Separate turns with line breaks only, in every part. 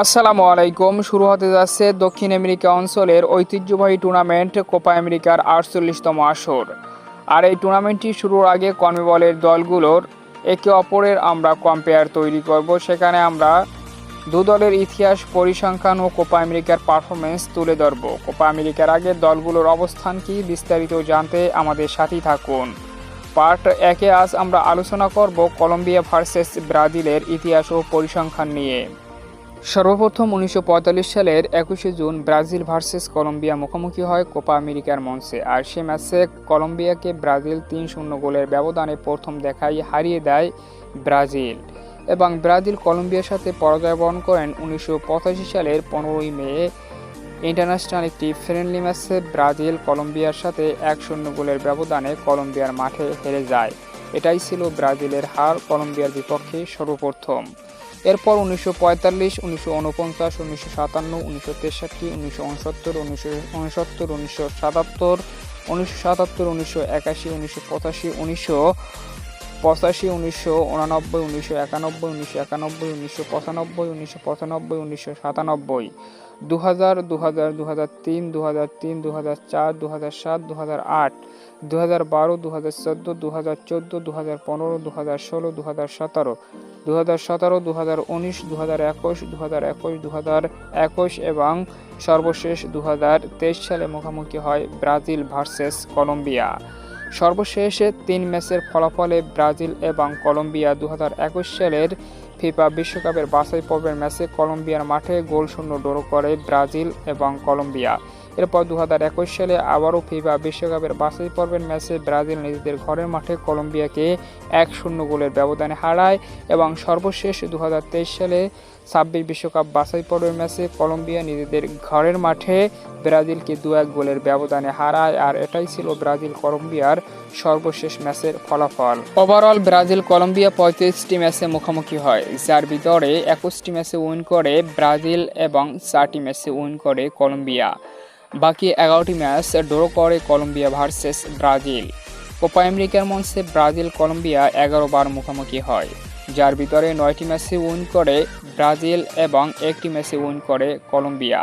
আসসালামু আলাইকুম। শুরু হতে যাচ্ছে দক্ষিণ আমেরিকা অঞ্চলের ঐতিহ্যবাহী টুর্নামেন্ট কোপা আমেরিকার আটচল্লিশতম আসর। আর এই টুর্নামেন্টটি শুরুর আগে কর্মবলের দলগুলোর একে অপরের আমরা কম্পেয়ার তৈরি করব। সেখানে আমরা দু দলের ইতিহাস, পরিসংখ্যান ও কোপা আমেরিকার পারফরমেন্স তুলে ধরব। কোপা আমেরিকার আগে দলগুলোর অবস্থান কি বিস্তারিত জানতে আমাদের সাথেই থাকুন। পার্ট একে আজ আমরা আলোচনা করব কলম্বিয়া ভার্সেস ব্রাজিলের ইতিহাস ও পরিসংখ্যান নিয়ে। সর্বপ্রথম উনিশশো পঁয়তাল্লিশ সালের একুশে জুন ব্রাজিল ভার্সেস কলম্বিয়া মুখোমুখি হয় কোপা আমেরিকার মঞ্চে। আর সে ম্যাচে কলম্বিয়াকে ব্রাজিল তিন শূন্য গোলের ব্যবধানে প্রথম দেখাই হারিয়ে দেয় ব্রাজিল। এবং ব্রাজিল কলম্বিয়ার সাথে পরাজয় বরণ করেন উনিশশো পঁচাশি সালের পনেরোই মে। ইন্টারন্যাশনাল একটি ফ্রেন্ডলি ম্যাচে ব্রাজিল কলম্বিয়ার সাথে এক শূন্য গোলের ব্যবধানে কলম্বিয়ার মাঠে হেরে যায়। এটাই ছিল ব্রাজিলের হার, কলম্বিয়ার বিপক্ষে সর্বপ্রথম। এরপর উনিশশো পঁয়তাল্লিশ, উনিশশো উনপঞ্চাশ উনিশশো সাতান্ন, উনিশশো তেষট্টি, উনিশশো উনসত্তর উনিশশো উনসত্তর উনিশশো সাতাত্তর উনিশশো সাতাত্তর, উনিশশো একাশি, উনিশশো পঁচাশি, উনিশশো পঁচাশি, উনিশশো উনানব্বই, উনিশশো একানব্বই উনিশশো একানব্বই, উনিশশো পঁচানব্বই উনিশশো পঁচানব্বই, উনিশশো সাতানব্বই। দু হাজার দু হাজার দু হাজার তিন দু হাজার তিন দু হাজার চার দু হাজার সাত দু হাজার আট দু হাজার বারো দু হাজার চোদ্দ দু হাজার চোদ্দ দু হাজার পনেরো দু হাজার ষোলো দু হাজার সতেরো দু হাজার সতেরো দু হাজার উনিশ দু হাজার একুশ দু হাজার একুশ দু হাজার একুশ এবং সর্বশেষ দু হাজার তেইশ সালে মুখোমুখি হয় ব্রাজিল ভার্সেস কলম্বিয়া। সর্বশেষ তিন ম্যাচের ফলাফলে ব্রাজিল এবং কলম্বিয়া দু হাজার একুশ সালের ফিফা বিশ্বকাপের বাছাই পর্বের ম্যাচে কলম্বিয়ার মাঠে গোল শূন্য ড্র করে ব্রাজিল এবং কলম্বিয়া। এরপর দু হাজার একুশ সালে আবারও ফিফা বিশ্বকাপের বাছাই পর্বের ম্যাচে ব্রাজিল নিজেদের ঘরের মাঠে কলম্বিয়াকে এক শূন্য গোলের ব্যবধানে হারায় এবং সর্বশেষ দু হাজার তেইশ সালে ছাব্বিশ বিশ্বকাপ বাছাই পর্বের ম্যাচে কলম্বিয়া নিজেদের ঘরের মাঠে ব্রাজিলকে দু এক গোলের ব্যবধানে হারায়। আর এটাই ছিল ব্রাজিল কলম্বিয়ার সর্বশেষ ম্যাচের ফলাফল। ওভারঅল ব্রাজিল কলম্বিয়া পঁয়ত্রিশটি ম্যাচে মুখোমুখি হয়। যার ভিতরে একুশটি ম্যাচে উইন করে ব্রাজিল এবং চারটি ম্যাচে উইন করে কলম্বিয়া। বাকি এগারোটি ম্যাচ ড্র করে কলম্বিয়া ভার্সেস ব্রাজিল। কোপা আমেরিকার মঞ্চে ব্রাজিল কলম্বিয়া এগারো বার মুখোমুখি হয়। যার ভিতরে নয়টি ম্যাচে উইন করে ব্রাজিল এবং একটি ম্যাচে উইন করে কলম্বিয়া।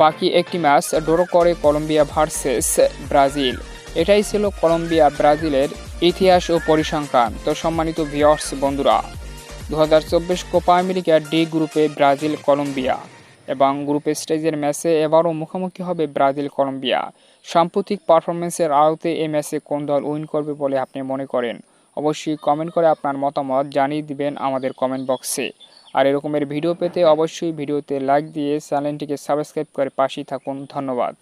বাকি একটি ম্যাচ ড্র করে কলম্বিয়া ভার্সেস ব্রাজিল। এটাই ছিল কলম্বিয়া ব্রাজিলের ইতিহাস ও পরিসংখ্যান। তো সম্মানিত ভিওর্স বন্ধুরা দু হাজার চব্বিশ কোপা আমেরিকার ডি গ্রুপে ব্রাজিল কলম্বিয়া এবং গ্রুপ স্টেজের ম্যাচে এবারও মুখোমুখি হবে ব্রাজিল কলম্বিয়া। সাম্প্রতিক পারফরমেন্সের আওতে এই ম্যাচে কোন দল উইন করবে বলে আপনি মনে করেন? অবশ্যই কমেন্ট করে আপনার মতামত জানিয়ে দিবেন আমাদের কমেন্ট বক্সে আর এরকমের ভিডিও পেতে অবশ্যই ভিডিওতে লাইক দিয়ে চ্যানেলটিকে সাবস্ক্রাইব করে পাশেই থাকুন। ধন্যবাদ।